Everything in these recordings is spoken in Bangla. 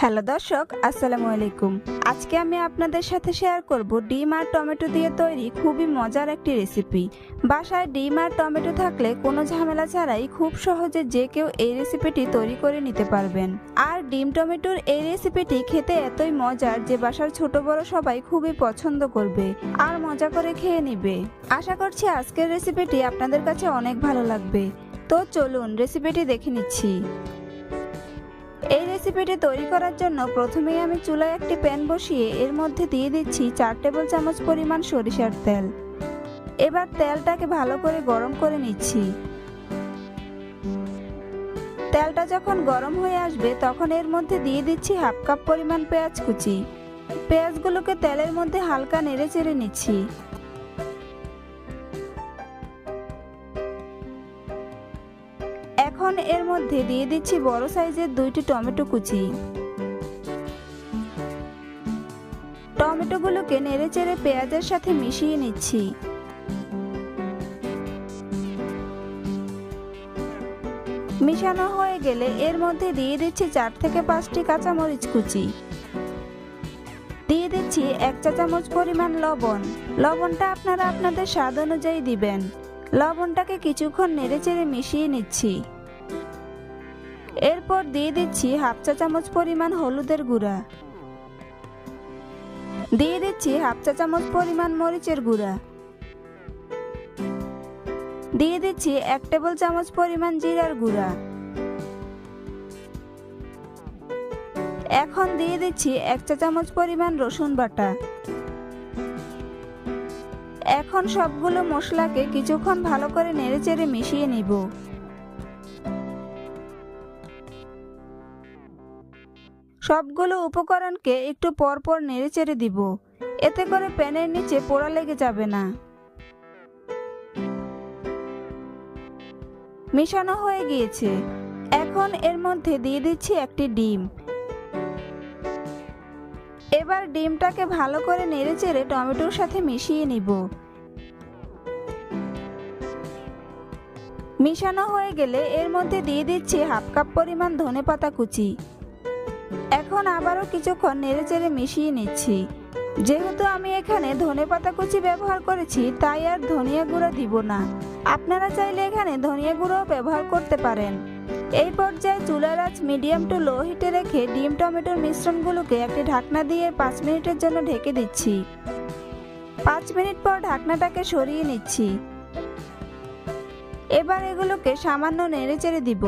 হ্যালো দর্শক, আসসালামু আলাইকুম। আজকে আমি আপনাদের সাথে শেয়ার করব ডিম আর টমেটো দিয়ে তৈরি খুবই মজার একটি রেসিপি বাসায় ডিম আর টমেটো থাকলে কোনো ঝামেলা ছাড়াই খুব সহজে যে কেউ এই রেসিপিটি তৈরি করে নিতে পারবেন। আর ডিম টমেটোর এই রেসিপিটি খেতে এতই মজার যে বাসার ছোট বড় সবাই খুবই পছন্দ করবে আর মজা করে খেয়ে নিবে। আশা করছি আজকের রেসিপিটি আপনাদের কাছে অনেক ভালো লাগবে। তো চলুন রেসিপিটি দেখে নিচ্ছি। এই রেসিপিটি তৈরি করার জন্য প্রথমেই আমি চুলায় একটি প্যান বসিয়ে এর মধ্যে দিয়ে দিচ্ছি চার টেবিল চামচ পরিমাণ সরিষার তেল। এবার তেলটাকে ভালো করে গরম করে নিচ্ছি। তেলটা যখন গরম হয়ে আসবে তখন এর মধ্যে দিয়ে দিচ্ছি হাফ কাপ পরিমাণ পেঁয়াজ কুচি। পেঁয়াজগুলোকে তেলের মধ্যে হালকা নেড়ে চেড়ে নিচ্ছি। এখন এর মধ্যে দিয়ে দিচ্ছি বড় সাইজের দুইটি টমেটো কুচি। টমেটোগুলোকে নেড়ে চেড়ে পেঁয়াজের সাথে মিশিয়ে নিচ্ছি। মিশানো হয়ে গেলে এর মধ্যে দিয়ে দিচ্ছি চার থেকে পাঁচটি কাঁচামরিচ কুচি। দিয়ে দিচ্ছি এক চা চামচ পরিমাণ লবণ। লবণটা আপনারা আপনাদের স্বাদ অনুযায়ী দিবেন। লবণটাকে কিছুক্ষণ নেড়েচেড়ে মিশিয়ে নিচ্ছি। এরপর দিয়ে দিচ্ছি হাফ চা চামচ পরিমাণ হলুদের গুঁড়া। দিয়ে দিচ্ছি হাফ চা চামচ পরিমাণ মরিচের গুঁড়া। দিয়ে দিচ্ছি এক টেবিল চামচ পরিমাণ জিরার গুঁড়া। এখন দিয়ে দিচ্ছি এক চা চামচ পরিমাণ রসুন বাটা। এখন সবগুলো মশলাকে কিছুক্ষণ ভালো করে নেড়েচেড়ে মিশিয়ে নিব। সবগুলো উপকরণকে একটু পরপর নেড়েচেড়ে দিব। এতে করে প্যানের নিচে পোড়া লেগে যাবে না। মিশানো হয়ে গিয়েছে। এখন এর মধ্যে দিয়ে দিচ্ছি একটি ডিম। এবার ডিমটাকে ভালো করে নেড়েচেড়ে টমেটোর সাথে মিশিয়ে নিব। মিশানো হয়ে গেলে এর মধ্যে দিয়ে দিচ্ছি হাফ কাপ পরিমাণ ধনেপাতা কুচি। এখন আবারও কিছুক্ষণ নেড়েচেড়ে মিশিয়ে নিচ্ছি। যেহেতু আমি এখানে ধনেপাতা কুচি ব্যবহার করেছি, তাই আর ধনিয়া গুঁড়ো দিব না। আপনারা চাইলে এখানে ধনিয়া গুঁড়োও ব্যবহার করতে পারেন। এই পর্যায়ে চুলার আঁচ মিডিয়াম টু লো হিটে রেখে ডিম টমেটোর মিশ্রণগুলোকে একটি ঢাকনা দিয়ে পাঁচ মিনিটের জন্য ঢেকে দিচ্ছি। পাঁচ মিনিট পর ঢাকনাটাকে সরিয়ে নিচ্ছি। এবার এগুলোকে সামান্য নেড়ে চেড়ে দিব।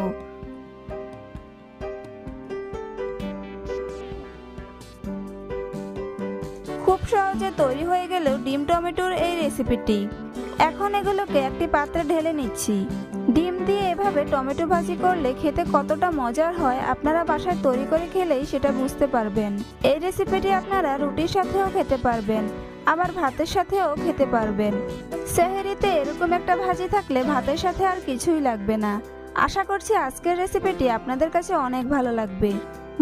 তৈরি হয়ে গেলেও ডিম টমেটোর এই রেসিপিটি এখন এগুলোকে একটি পাত্রে ঢেলে নিচ্ছি। ডিম দিয়ে এভাবে টমেটো ভাজি করলে খেতে কতটা মজার হয় আপনারা বাসায় তৈরি করে খেলেই সেটা বুঝতে পারবেন। এই রেসিপিটি আপনারা রুটির সাথেও খেতে পারবেন, আবার ভাতের সাথেও খেতে পারবেন। সেহেরিতে এরকম একটা ভাজি থাকলে ভাতের সাথে আর কিছুই লাগবে না। আশা করছি আজকের রেসিপিটি আপনাদের কাছে অনেক ভালো লাগবে।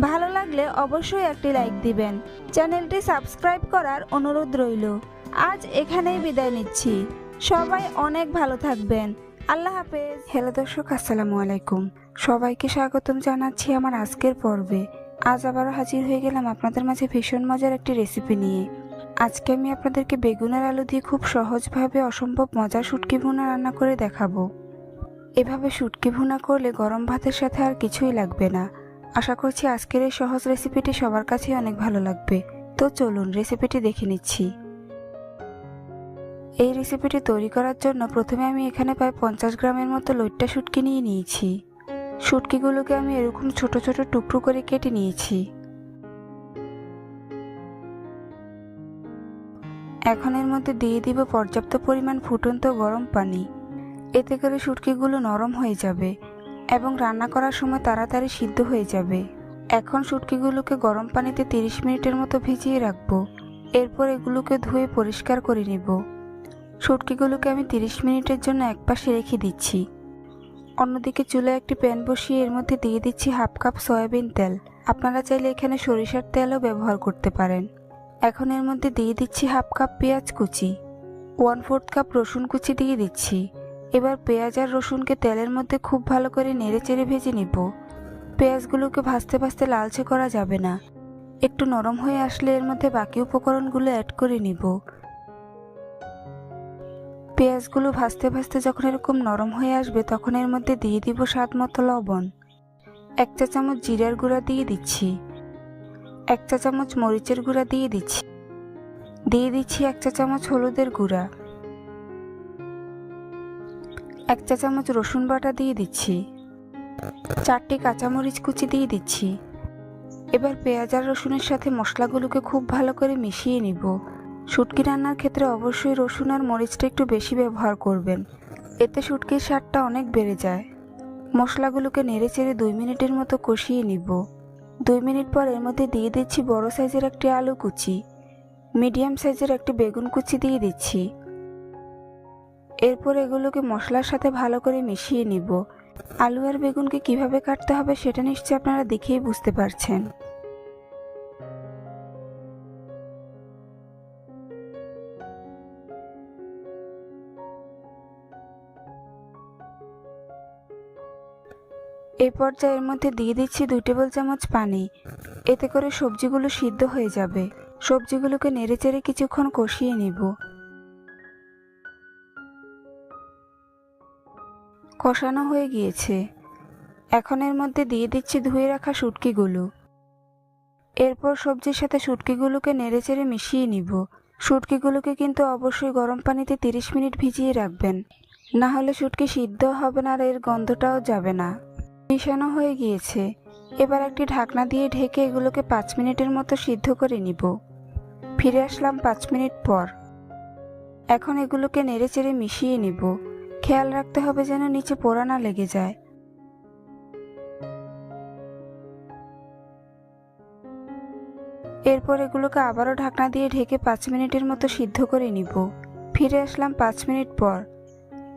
ভালো লাগলে অবশ্যই একটি লাইক দিবেন। চ্যানেলটি সাবস্ক্রাইব করার অনুরোধ রইল। আজ এখানেই বিদায় নিচ্ছি। সবাই অনেক ভালো থাকবেন। আল্লাহ হাফেজ। হ্যালো দর্শক, আসসালামু আলাইকুম। সবাইকে স্বাগতম জানাচ্ছি আমার আজকের পর্বে। আজ আবারও হাজির হয়ে গেলাম আপনাদের মাঝে ভীষণ মজার একটি রেসিপি নিয়ে। আজকে আমি আপনাদেরকে বেগুনের আলু দিয়ে খুব সহজভাবে অসম্ভব মজার শুটকি ভুনা রান্না করে দেখাবো। এভাবে শুটকি ভুনা করলে গরম ভাতের সাথে আর কিছুই লাগবে না। আশা করছি আজকের এই সহজ রেসিপিটি সবার কাছেই অনেক ভালো লাগবে। তো চলুন রেসিপিটি দেখে নিচ্ছি। এই রেসিপিটি তৈরি করার জন্য প্রথমে আমি এখানে প্রায় পঞ্চাশ গ্রামের মতো লইট্টা শুটকি নিয়ে নিয়েছি। শুটকিগুলোকে আমি এরকম ছোট ছোট টুকরো করে কেটে নিয়েছি। এখন এর মধ্যে দিয়ে দিব পর্যাপ্ত পরিমাণ ফুটন্ত গরম পানি। এতে করে শুটকিগুলো নরম হয়ে যাবে। এবং রান্না করার সময় তাড়াতাড়ি সিদ্ধ হয়ে যাবে। এখন শুটকিগুলোকে গরম পানিতে তিরিশ মিনিটের মতো ভিজিয়ে রাখব। এরপর এগুলোকে ধুয়ে পরিষ্কার করে নেব। শুটকিগুলোকে আমি তিরিশ মিনিটের জন্য একপাশে রেখে দিচ্ছি। অন্যদিকে চুলায় একটি প্যান বসিয়ে এর মধ্যে দিয়ে দিচ্ছি হাফ কাপ সয়াবিন তেল। আপনারা চাইলে এখানে সরিষার তেলও ব্যবহার করতে পারেন। এখন এর মধ্যে দিয়ে দিচ্ছি হাফ কাপ পেঁয়াজ কুচি। ওয়ান ফোর্থ কাপ রসুন কুচি দিয়ে দিচ্ছি। এবার পেঁয়াজ আর রসুনকে তেলের মধ্যে খুব ভালো করে নেড়ে চেড়ে ভেজে নিব। পেঁয়াজগুলোকে ভাজতে ভাজতে লালচে করা যাবে না। একটু নরম হয়ে আসলে এর মধ্যে বাকি উপকরণগুলো অ্যাড করে নিব। পেঁয়াজগুলো ভাজতে ভাজতে যখন এরকম নরম হয়ে আসবে, তখন এর মধ্যে দিয়ে দিব স্বাদ মতো লবণ। এক চা চামচ জিরার গুঁড়া দিয়ে দিচ্ছি। এক চা চামচ মরিচের গুঁড়া দিয়ে দিচ্ছি। দিয়ে দিচ্ছি এক চা চামচ হলুদের গুঁড়া। এক চা চামচ রসুন বাটা দিয়ে দিচ্ছি। চারটি কাঁচামরিচ কুচি দিয়ে দিচ্ছি। এবার পেঁয়াজ আর রসুনের সাথে মশলাগুলোকে খুব ভালো করে মিশিয়ে নিব। শুটকি রান্নার ক্ষেত্রে অবশ্যই রসুন আর মরিচটা একটু বেশি ব্যবহার করবেন। এতে শুটকির স্বাদটা অনেক বেড়ে যায়। মশলাগুলোকে নেড়ে চেড়ে দুই মিনিটের মতো কষিয়ে নিব। দুই মিনিট পর এর মধ্যে দিয়ে দিচ্ছি বড় সাইজের একটি আলু কুচি। মিডিয়াম সাইজের একটি বেগুন কুচি দিয়ে দিচ্ছি। এরপর এগুলোকে মশলার সাথে ভালো করে মিশিয়ে নিব। আলু আর বেগুনকে কীভাবে কাটতে হবে সেটা নিশ্চয়ই আপনারা দেখেই বুঝতে পারছেন। এই পর্যায়ের মধ্যে দিয়ে দিচ্ছি দুই টেবিল চামচ পানি। এতে করে সবজিগুলো সিদ্ধ হয়ে যাবে। সবজিগুলোকে নেড়ে চেড়ে কিছুক্ষণ কষিয়ে নিব। কষানো হয়ে গিয়েছে। এখন এর মধ্যে দিয়ে দিচ্ছি ধুয়ে রাখা শুটকিগুলো। এরপর সবজির সাথে শুটকিগুলোকে নেড়ে চেড়ে মিশিয়ে নিব। শুটকিগুলোকে কিন্তু অবশ্যই গরম পানিতে তিরিশ মিনিট ভিজিয়ে রাখবেন। না হলে শুটকি সিদ্ধ হবে না আর এর গন্ধটাও যাবে না। মিশানো হয়ে গিয়েছে। এবার একটি ঢাকনা দিয়ে ঢেকে এগুলোকে পাঁচ মিনিটের মতো সিদ্ধ করে নিব। ফিরে আসলাম পাঁচ মিনিট পর। এখন এগুলোকে নেড়ে চেড়ে মিশিয়ে নিব। খেয়াল রাখতে হবে যেন নিচে পোড়া না লেগে যায়। এরপর এগুলোকে আবারও ঢাকনা দিয়ে ঢেকে পাঁচ মিনিটের মতো সিদ্ধ করে নিব। ফিরে আসলাম পাঁচ মিনিট পর।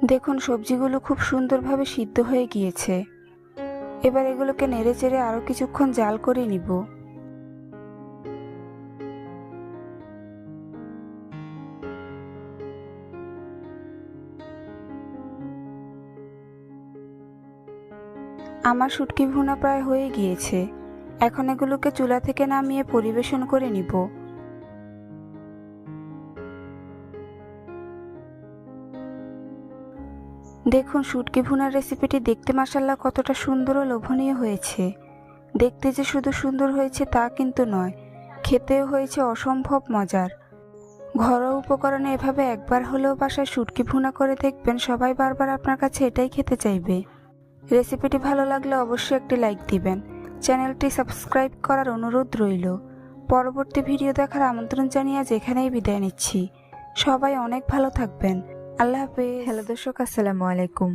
দেখুন, সবজিগুলো খুব সুন্দরভাবে সিদ্ধ হয়ে গিয়েছে। এবার এগুলোকে নেড়ে চেড়ে আরও কিছুক্ষণ জাল করে নিব। আমার শুটকি ভুনা প্রায় হয়ে গিয়েছে। এখন এগুলোকে চুলা থেকে নামিয়ে পরিবেশন করে নিব। দেখুন শুটকি ভুনার রেসিপিটি দেখতে মাসাল্লাহ কতটা সুন্দর ও লোভনীয় হয়েছে। দেখতে যে শুধু সুন্দর হয়েছে তা কিন্তু নয়, খেতেও হয়েছে অসম্ভব মজার। ঘরোয়া উপকরণে এভাবে একবার হলেও বাসায় শুটকি ভুনা করে দেখবেন, সবাই বারবার আপনার কাছে এটাই খেতে চাইবে। রেসিপিটি ভালো লাগলে অবশ্যই একটি লাইক দিবেন। চ্যানেলটি সাবস্ক্রাইব করার অনুরোধ রইল। পরবর্তী ভিডিও দেখার আমন্ত্রণ জানিয়ে আজ এখানেই বিদায় নিচ্ছি। সবাই অনেক ভালো থাকবেন। আল্লাহ হাফেজ। হ্যালো দর্শক, আসসালামু আলাইকুম।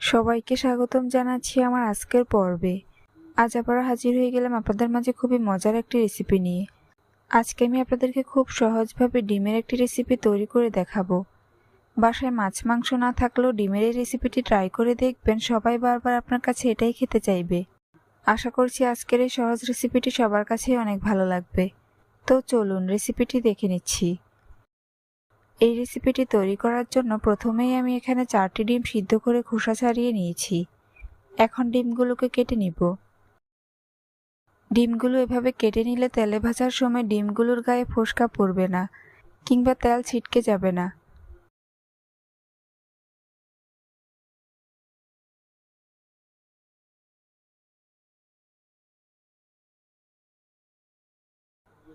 সবাইকে স্বাগতম জানাচ্ছি আমার আজকের পর্বে। আজ আবার হাজির হয়ে গেলাম আপনাদের মাঝে খুবই মজার একটি রেসিপি নিয়ে। আজকে আমি আপনাদেরকে খুব সহজভাবে ডিমের একটি রেসিপি তৈরি করে দেখাবো। বাসায় মাছ, মাংস না থাকলেও ডিমের এই রেসিপিটি ট্রাই করে দেখবেন, সবাই বারবার আপনার কাছে এটাই খেতে চাইবে। আশা করছি আজকের এই সহজ রেসিপিটি সবার কাছেই অনেক ভালো লাগবে। তো চলুন রেসিপিটি দেখে নিচ্ছি। এই রেসিপিটি তৈরি করার জন্য প্রথমেই আমি এখানে চারটি ডিম সিদ্ধ করে খোসা ছাড়িয়ে নিয়েছি। এখন ডিমগুলোকে কেটে নিব। ডিমগুলো এভাবে কেটে নিলে তেলে ভাজার সময় ডিমগুলোর গায়ে ফোসকা পড়বে না, কিংবা তেল ছিটকে যাবে না।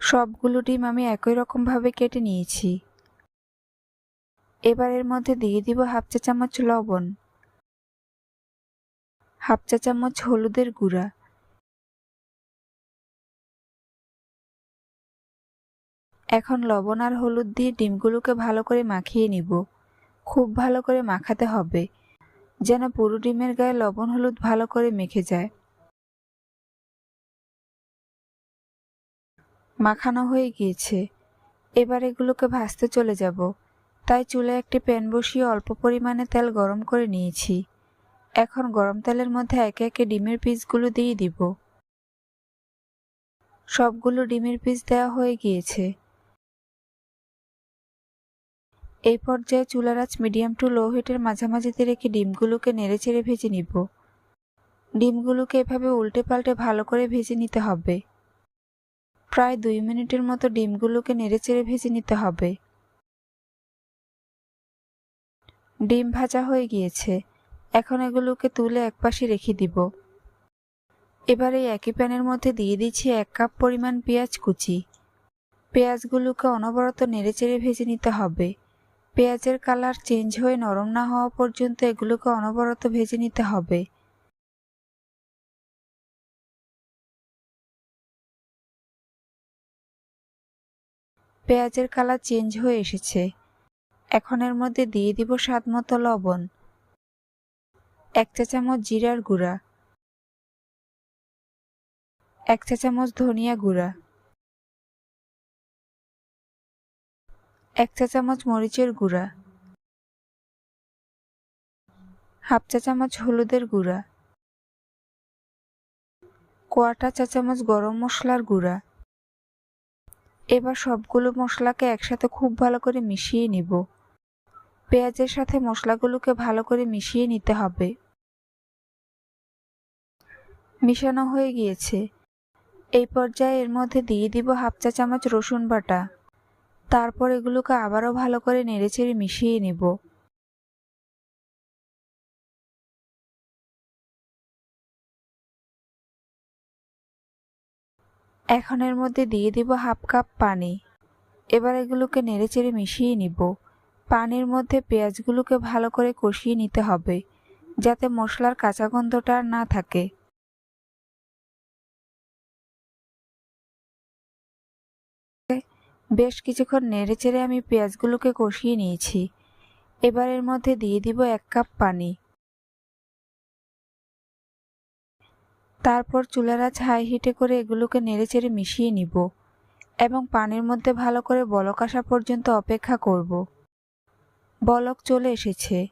সবগুলো ডিম আমি একই রকমভাবে কেটে নিয়েছি। এবার এর মধ্যে দিয়ে দিব হাফ চা চামচ লবণ, হাফ চা চামচ হলুদের গুঁড়া, এখন লবণ আর হলুদ দিয়ে ডিমগুলোকে ভালো করে মাখিয়ে নিব। খুব ভালো করে মাখাতে হবে, যেন পুরো ডিমের গায়ে লবণ হলুদ ভালো করে মেখে যায়। মাখানো হয়ে গিয়েছে। এবার এগুলোকে ভাজতে চলে যাব। তাই চুলে একটি প্যান বসিয়ে অল্প পরিমাণে তেল গরম করে নিয়েছি। এখন গরম তেলের মধ্যে একে একে ডিমের পিসগুলো দিয়ে দিব। সবগুলো ডিমের পিস দেওয়া হয়ে গিয়েছে। এই পর্যায়ে চুলার আঁচ মিডিয়াম টু লো হিটের মাঝামাঝিতে রেখে ডিমগুলোকে নেড়ে নেড়েচেড়ে ভেজে নিব। ডিমগুলোকে এভাবে উল্টে পাল্টে ভালো করে ভেজে নিতে হবে। প্রায় দুই মিনিটের মতো ডিমগুলোকে নেড়েচেড়ে ভেজে নিতে হবে। ডিম ভাজা হয়ে গিয়েছে। এখন এগুলোকে তুলে একপাশে রেখে দিব। এবার এই একই প্যানের মধ্যে দিয়ে দিচ্ছি এক কাপ পরিমাণ পেঁয়াজ কুচি। পেঁয়াজগুলোকে অনবরত নেড়েচেড়ে ভেজে নিতে হবে। পেঁয়াজের কালার চেঞ্জ হয়ে নরম না হওয়া পর্যন্ত এগুলোকে অনবরত ভেজে নিতে হবে। পেঁয়াজের কালার চেঞ্জ হয়ে এসেছে। এখন এর মধ্যে দিয়ে দিব স্বাদ মতো লবণ। এক চা চামচ জিরার গুঁড়া। এক চা চামচ ধনিয়া গুঁড়া। এক চা চামচ মরিচের গুঁড়া। হাফ চা চামচ হলুদের গুঁড়া। কোয়াটা চা চামচ গরম মশলার গুঁড়া। এবার সবগুলো মশলাকে একসাথে খুব ভালো করে মিশিয়ে নিব। পেঁয়াজের সাথে মশলাগুলোকে ভালো করে মিশিয়ে নিতে হবে। মিশানো হয়ে গিয়েছে। এই পর্যায়ে এর মধ্যে দিয়ে দিব হাফ চা চামচ রসুন বাটা। তারপর এগুলোকে আবারও ভালো করে নেড়েচেড়ে মিশিয়ে নিব। এখন এর মধ্যে দিয়ে দিব হাফ কাপ পানি। এবার এগুলোকে নেড়েচেড়ে মিশিয়ে নিব। পানির মধ্যে পেঁয়াজগুলোকে ভালো করে কষিয়ে নিতে হবে, যাতে মশলার কাঁচা গন্ধটা আর না থাকে। বেশ কিছুক্ষণ নেড়েচেড়ে আমি পেঁয়াজগুলোকে কষিয়ে নিয়েছি। এবার এর মধ্যে দিয়ে দিব এক কাপ পানি। তারপর চুলার আঁচ হাই হিটে করে এগুলোকে নেড়েচেড়ে মিশিয়ে নিব এবং পানির মধ্যে ভালো করে বলক আসা পর্যন্ত অপেক্ষা করব। বলক চলে এসেছে।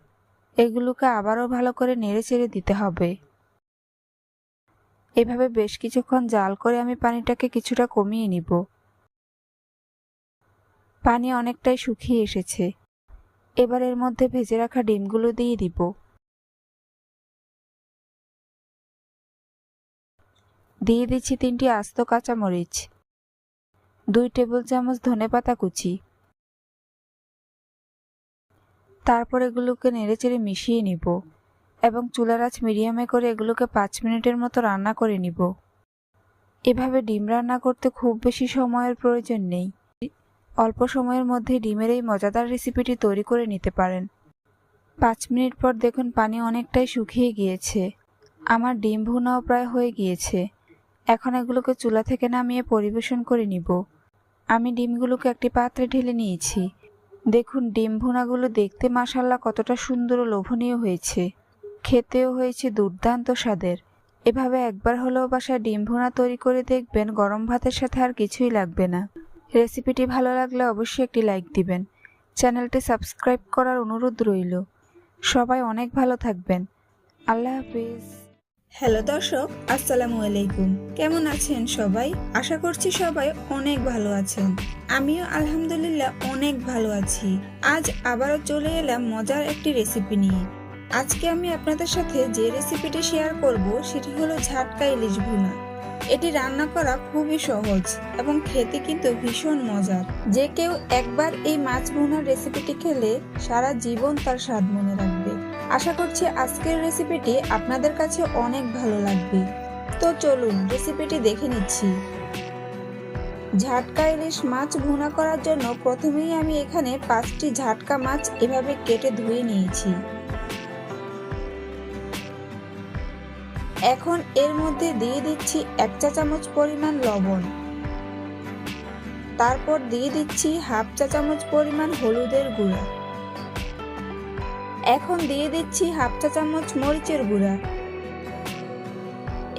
এগুলোকে আবারও ভালো করে নেড়েচেড়ে দিতে হবে। এভাবে বেশ কিছুক্ষণ জাল করে আমি পানিটাকে কিছুটা কমিয়ে নিব। পানি অনেকটাই শুকিয়ে এসেছে। এবার এর মধ্যে ভেজে রাখা ডিমগুলো দিয়ে দিব। দিয়ে দিচ্ছি তিনটি আস্ত কাঁচামরিচ। দুই টেবিল চামচ ধনেপাতা কুচি। তারপর এগুলোকে নেড়েচেড়ে মিশিয়ে নিব এবং চুলার আঁচ মিডিয়ামে করে এগুলোকে পাঁচ মিনিটের মতো রান্না করে নিব। এভাবে ডিম রান্না করতে খুব বেশি সময়ের প্রয়োজন নেই। অল্প সময়ের মধ্যে ডিমের এই মজাদার রেসিপিটি তৈরি করে নিতে পারেন। পাঁচ মিনিট পর দেখুন পানি অনেকটাই শুকিয়ে গিয়েছে। আমার ডিম ভুনাও প্রায় হয়ে গিয়েছে। এখন এগুলোকে চুলা থেকে নামিয়ে পরিবেশন করে নিব। আমি ডিমগুলোকে একটি পাত্রে ঢেলে নিয়েছি। দেখুন, ডিম ভুনাগুলো দেখতে মাসাল্লা কতটা সুন্দর ও লোভনীয় হয়েছে। খেতেও হয়েছে দুর্দান্ত স্বাদের। এভাবে একবার হলেও বাসায় ডিম ভুনা তৈরি করে দেখবেন গরম ভাতের সাথে আর কিছুই লাগবে না। রেসিপিটি ভালো লাগলে অবশ্যই একটি লাইক দিবেন। চ্যানেলটি সাবস্ক্রাইব করার অনুরোধ রইল। সবাই অনেক ভালো থাকবেন। আল্লাহ হাফিজ। হ্যালো দর্শক, আসসালামু আলাইকুম। কেমন আছেন সবাই? আশা করছি সবাই অনেক ভালো আছেন। আমিও আলহামদুলিল্লাহ অনেক ভালো আছি। আজ আবারও চলে এলাম মজার একটি রেসিপি নিয়ে। আজকে আমি আপনাদের সাথে যে রেসিপিটি শেয়ার করব, সেটি হলো ঝাটকা ইলিশ ভুনা। এটি রান্না করা খুবই সহজ এবং খেতে কিন্তু ভীষণ মজার। যে কেউ একবার এই মাছ ভুনার রেসিপিটি খেলে সারা জীবন তার স্বাদ মনে রাখবে। আশা করছি আজকের রেসিপিটি আপনাদের কাছে অনেক ভালো লাগবে। তো চলুন রেসিপিটি দেখে নিচ্ছি। ঝাটকা ইলিশ মাছ ভুনা করার জন্য প্রথমেই আমি এখানে পাঁচটি ঝাটকা মাছ এভাবে কেটে ধুয়ে নিয়েছি। এখন এর মধ্যে দিয়ে দিচ্ছি এক চা চামচ পরিমাণ লবণ। তারপর দিয়ে দিচ্ছি হাফ চা চামচ পরিমাণ হলুদের গুঁড়া। এখন দিয়ে দিচ্ছি হাফ চা চামচ মরিচের গুঁড়া।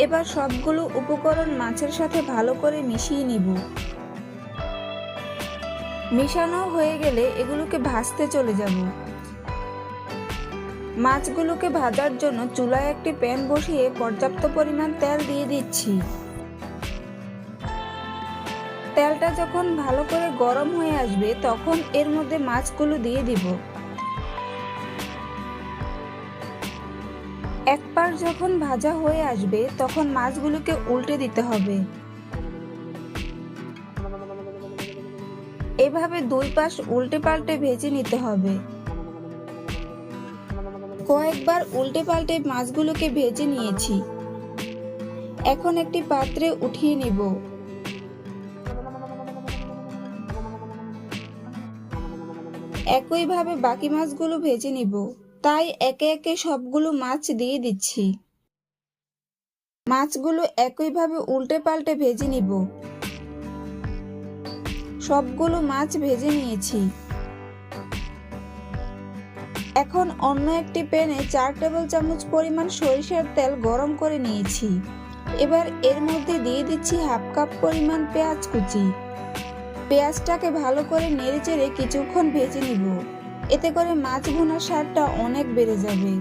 এবার সবগুলো উপকরণ মাছের সাথে ভালো করে মিশিয়ে নিব। মিশানো হয়ে গেলে এগুলোকে ভাজতে চলে যাব। মাছগুলোকে ভাজার জন্য চুলায় একটি প্যান বসিয়ে পর্যাপ্ত পরিমাণ তেল দিয়ে দিচ্ছি। তেলটা যখন ভালো করে গরম হয়ে আসবে, তখন এর মধ্যে মাছগুলো দিয়ে দিব। এক পাশ যখন ভাজা হয়ে আসবে, তখন মাছগুলোকে উল্টে দিতে হবে। এভাবে দুই পাশ উল্টে পাল্টে ভেজে নিতে হবে। কয়েকবার উল্টে পাল্টে মাছগুলোকে ভেজে নিয়েছি। এখন একটি পাত্রে উঠিয়ে নিব। একইভাবে বাকি মাছগুলো ভেজে নিব। তাই একে একে সবগুলো মাছ দিয়ে দিচ্ছি। মাছগুলো একইভাবে উল্টে পাল্টে ভেজে নিব। সবগুলো মাছ ভেজে নিয়েছি। এখন অন্য একটি প্যানে চার টেবিল চামচ পরিমাণ সরিষার তেল গরম করে নিয়েছি। এবার এর মধ্যে দিয়ে দিচ্ছি হাফ কাপ পরিমাণ পেঁয়াজ কুচি। পেঁয়াজটাকে ভালো করে নেড়ে চেড়ে কিছুক্ষণ ভেজে নিব। এতে করে মাছ ভুনার স্বাদটা অনেক বেড়ে যাবে।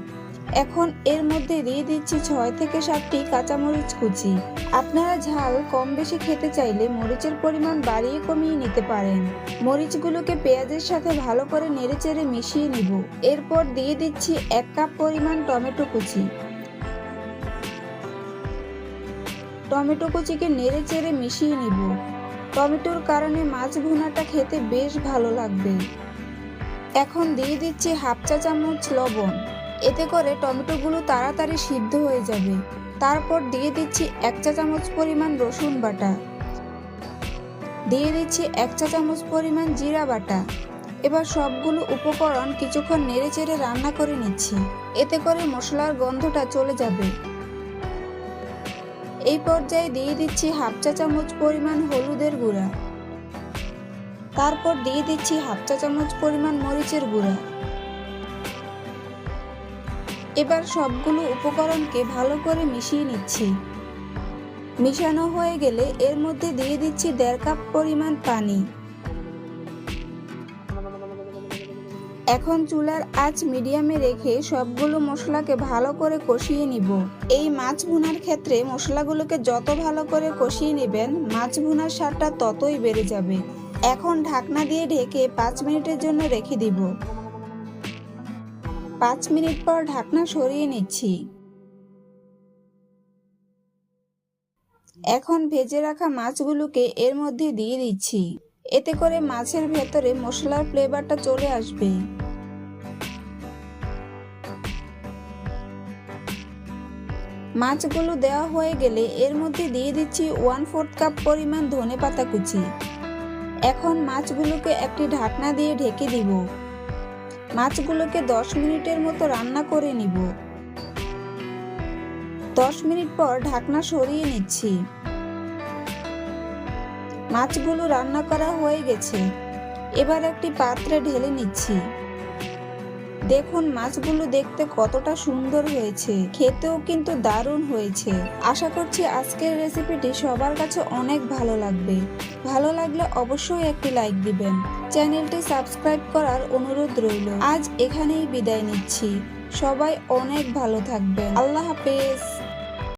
এখন এর মধ্যে দিয়ে দিচ্ছি ছয় থেকে সাতটি কাঁচামরিচ কুচি। আপনারা ঝাল কম বেশি খেতে চাইলে মরিচের পরিমাণ বাড়িয়ে কমিয়ে নিতে পারেন। মরিচগুলোকে পেঁয়াজের সাথে ভালো করে নেড়েচেড়ে মিশিয়ে নিব। এরপর দিয়ে দিচ্ছি এক কাপ পরিমাণ টমেটো কুচি। টমেটো কুচিকে নেড়ে চেড়ে মিশিয়ে নিব। টমেটোর কারণে মাছ ভুনাটা খেতে বেশ ভালো লাগবে। এখন দিয়ে দিচ্ছি হাফ চা চামচ লবণ। এতে করে টমেটোগুলো তাড়াতাড়ি সিদ্ধ হয়ে যাবে। তারপর দিয়ে দিচ্ছি এক চা চামচ পরিমাণ রসুন বাটা। দিয়ে দিচ্ছি এক চা চামচ পরিমাণ জিরা বাটা। এবার সবগুলো উপকরণ কিছুক্ষণ নেড়ে চেড়ে রান্না করে নিচ্ছি। এতে করে মশলার গন্ধটা চলে যাবে। এই পর্যায়ে দিয়ে দিচ্ছি হাফ চা চামচ পরিমাণ হলুদের গুঁড়া। তারপর দিয়ে দিচ্ছি হাফ চা চামচ পরিমাণ মরিচের গুঁড়া। এবার সবগুলো উপকরণকে ভালো করে মিশিয়ে নিচ্ছি। মিশানো হয়ে গেলে এর মধ্যে দিয়ে দিচ্ছি দেড় কাপ পরিমাণ পানি। এখন চুলার আঁচ মিডিয়ামে রেখে সবগুলো মশলাকে ভালো করে কষিয়ে নিব। এই মাছ ভুনার ক্ষেত্রে মশলাগুলোকে যত ভালো করে কষিয়ে নেবেন, মাছ ভুনার স্বাদটা ততই বেড়ে যাবে। এখন ঢাকনা দিয়ে ঢেকে পাঁচ মিনিটের জন্য রেখে দিব। পাঁচ মিনিট পর ঢাকনা সরিয়ে নিচ্ছি। এখন ভেজে রাখা মাছগুলোকে এর মধ্যে দিয়ে দিচ্ছি। এতে করে মাছের ভেতরে মশলার ফ্লেভারটা চলে আসবে। মাছগুলো দেওয়া হয়ে গেলে এর মধ্যে দিয়ে দিচ্ছি ওয়ান ফোর্থ কাপ পরিমাণ ধনে পাতা কুচি। এখন মাছগুলোকে একটি ঢাকনা দিয়ে ঢেকে দিব। মাছগুলোকে দশ মিনিটের মতো রান্না করে নিব। দশ মিনিট পর ঢাকনা সরিয়ে নিচ্ছি। মাছগুলো রান্না করা হয়ে গেছে। এবার একটি পাত্রে ঢেলে নিচ্ছি। দেখুন, মাছগুলো দেখতে কতটা সুন্দর হয়েছে। খেতেও কিন্তু দারুণ হয়েছে। আশা করছি আজকের রেসিপিটি সবার কাছে অনেক ভালো লাগবে। ভালো লাগলে অবশ্যই একটি লাইক দিবেন। চ্যানেলটি সাবস্ক্রাইব করার অনুরোধ রইল। আজ এখানেই বিদায় নিচ্ছি। সবাই অনেক ভালো থাকবেন। আল্লাহ হাফেজ।